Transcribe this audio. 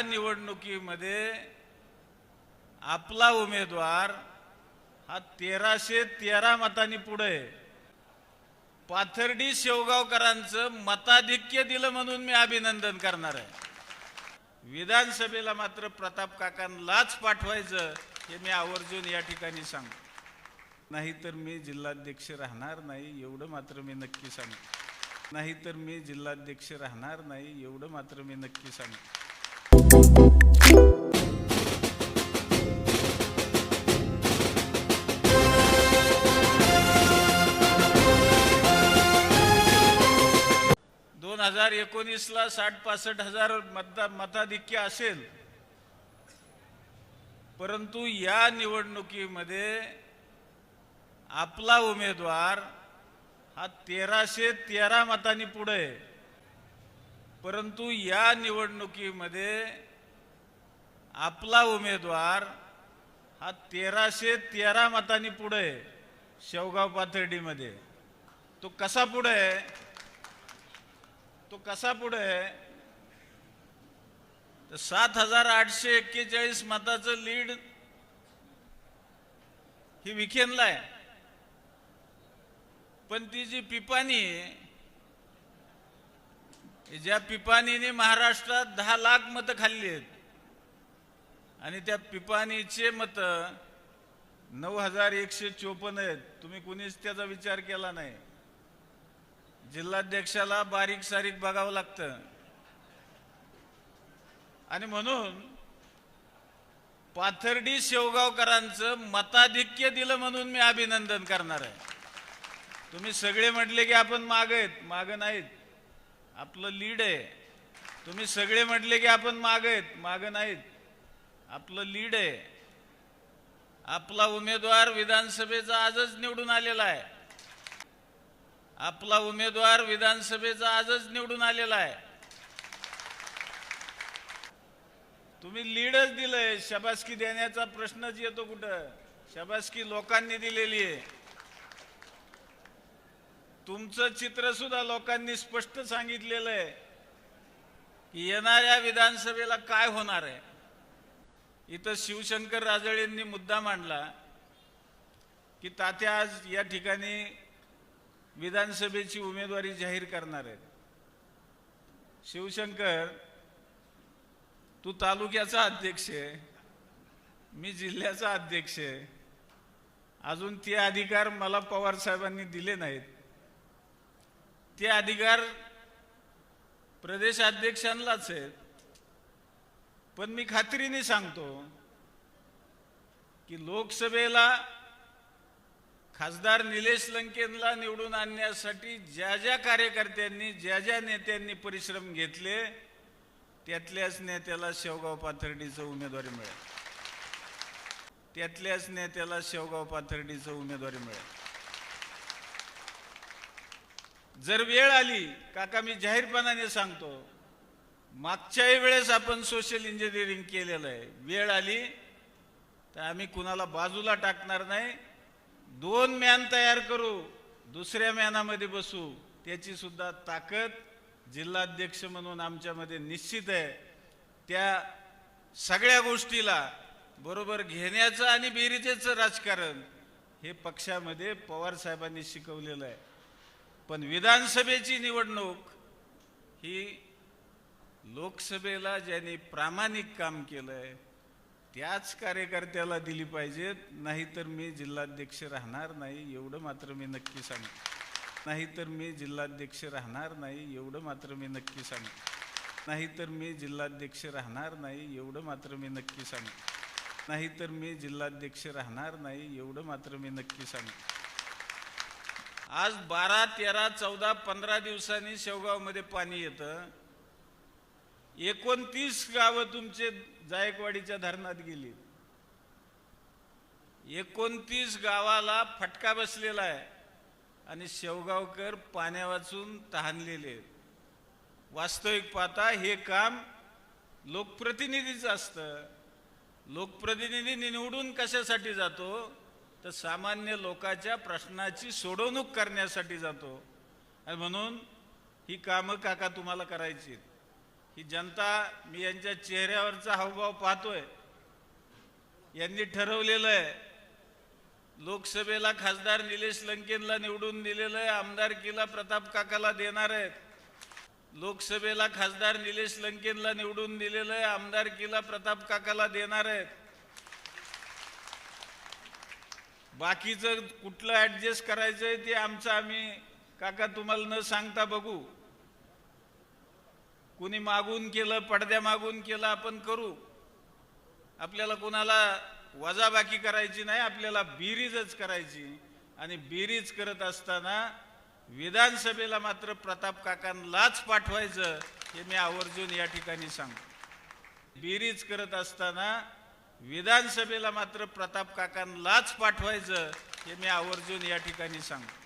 या निवडणुकीमध्ये आपला उमेदवार हा तेराशे तेरा मतांनी पुढे आहे. पाथर्डी शेवगावकरांचं मताधिक्य दिलं म्हणून मी अभिनंदन करणार आहे. विधानसभेला मात्र प्रताप काकांनाच पाठवायचं हे मी आवर्जून या ठिकाणी सांगतो. नाहीतर मी जिल्हाध्यक्ष राहणार नाही एवढं मात्र मी नक्की सांगतो. नाहीतर मी जिल्हाध्यक्ष राहणार नाही एवढं मात्र मी नक्की सांगतो. दोन हजार एकोणीसला साठ पासष्ट हजार मता मताधिक्य असेल परंतु या निवडणुकीमध्ये आपला उमेदवार हा तेराशे तेरा मतांनी पुढे आहे. परंतु या निवडणुकीमध्ये आपला उमेदवार हा तेराशे तेरा मतांनी पुढे आहे. शेवगाव पाथर्डीमध्ये तो कसा पुढे आहे तो कसा पुढे आहे? तर सात हजार आठशे एक्केचाळीस मताचं लीड ही विखेनला आहे. पण ती जी पिपाणी ज्या पिपाणीने महाराष्ट्रात दहा लाख मतं खाल्ली आहेत आणि त्या पिपाणीचे मत नऊ हजार एकशे चोपन्न आहेत. तुम्ही कुणीच त्याचा विचार केला नाही. जिल्हाध्यक्षाला बारीक सारीक बघावं लागतं. आणि म्हणून पाथर्डी शेवगावकरांचं मताधिक्य दिलं म्हणून मी अभिनंदन करणार आहे. तुम्ही सगळे म्हटले की आपण माग आहेत माग नाहीत. आपलं लीड आहे. तुम्ही सगळे म्हटले की आपण माग आहेत माग नाहीत. आपलं लीड आहे. आपला उमेदवार विधानसभेचा आजच निवडून आलेला आहे. आपला उमेदवार विधानसभेचा आजच निवडून आलेला आहे. तुम्ही लीडच दिलंय. शबासकी देण्याचा प्रश्नच येतो कुठं? शबासकी लोकांनी दिलेली आहे. तुमचं चित्र सुद्धा लोकांनी स्पष्ट सांगितलेलं आहे की येणाऱ्या विधानसभेला काय होणार आहे. इथं शिवशंकर राजळेंनी मुद्दा मांडला की तात्या आज या ठिकाणी विधानसभेची उमेदवारी जाहीर करणार आहेत. शिवशंकर तू तालुक्याचा अध्यक्ष आहे मी जिल्ह्याचा अध्यक्ष आहे. अजून ते अधिकार मला पवार साहेबांनी दिले नाहीत. ते अधिकार प्रदेशाध्यक्षांनाच आहेत. पण मी खात्रीने सांगतो की लोकसभेला खासदार निलेश लंकेनला निवडून आणण्यासाठी ज्या ज्या कार्यकर्त्यांनी ज्या ज्या नेत्यांनी परिश्रम घेतले त्यातल्याच नेत्याला शेवगाव पाथर्डीचं उमेदवारी मिळेल. त्यातल्याच नेत्याला शेवगाव पाथर्डीचं उमेदवारी मिळेल. जर वेळ आली काका मी जाहीरपणाने सांगतो मागच्याही वेळेस आपण सोशल इंजिनिअरिंग केलेलं आहे. वेळ आली तर आम्ही कुणाला बाजूला टाकणार नाही दोन मॅन तयार करू दुसऱ्या मॅनामध्ये बसू त्याची सुद्धा ताकद जिल्हाध्यक्ष म्हणून आमच्यामध्ये निश्चित आहे. त्या सगळ्या गोष्टीला बरोबर घेण्याचं आणि बेरीजेचं राजकारण हे पक्षामध्ये पवार साहेबांनी शिकवलेलं आहे. पण विधानसभेची निवडणूक ही लोकसभेला ज्यांनी प्रामाणिक काम केलं आहे त्याच कार्यकर्त्याला दिली पाहिजेत. नाहीतर मी जिल्हाध्यक्ष राहणार नाही एवढं मात्र मी नक्की सांगतो नाहीतर मी जिल्हाध्यक्ष राहणार नाही एवढं मात्र मी नक्की सांगतो नाहीतर मी जिल्हाध्यक्ष राहणार नाही एवढं मात्र मी नक्की सांगतो नाहीतर मी जिल्हाध्यक्ष राहणार नाही एवढं मात्र मी नक्की सांगतो आज बारा तेरा चौदा पंधरा दिवसांनी शेवगावमध्ये पाणी येतं. एकोणतीस गावं तुमचे जायकवाडीच्या धरणात गेली. एकोणतीस गावाला फटका बसलेला आहे आणि शेवगावकर पाण्या वाचून तहानलेले आहेत. वास्तविक पाहता हे काम लोकप्रतिनिधीचं असतं. लोकप्रतिनिधी निवडून कशासाठी जातो? तर सामान्य लोकांच्या प्रश्नाची सोडवणूक करण्यासाठी जातो. आणि म्हणून ही कामं काका तुम्हाला करायची आहेत. ही जनता मी यांच्या चेहऱ्यावरचा हावभाव पाहतोय. यांनी ठरवलेलं आहे लोकसभेला खासदार निलेश लंकेनला निवडून दिलेलं आहे आमदारकीला प्रताप काकाला देणार आहेत. लोकसभेला खासदार निलेश लंकेनला निवडून दिलेलं आहे आमदारकीला प्रताप काकाला देणार आहेत. बाकीचं कुठलं ऍडजस्ट करायचंय ते आमचं आम्ही काका तुम्हाला न सांगता बघू. कुणी मागून केलं पडद्या मागून केलं आपण करू. आपल्याला कोणाला वजाबाकी करायची नाही आपल्याला बेरीजच करायची. आणि बेरीज करत असताना विधानसभेला मात्र प्रताप काकांनाच पाठवायचं हे मी आवर्जून या ठिकाणी सांगतो. बेरीज करत असताना विधानसभेला मात्र प्रताप काकांनाच पाठवायचं हे मी आवर्जून या ठिकाणी सांगतो.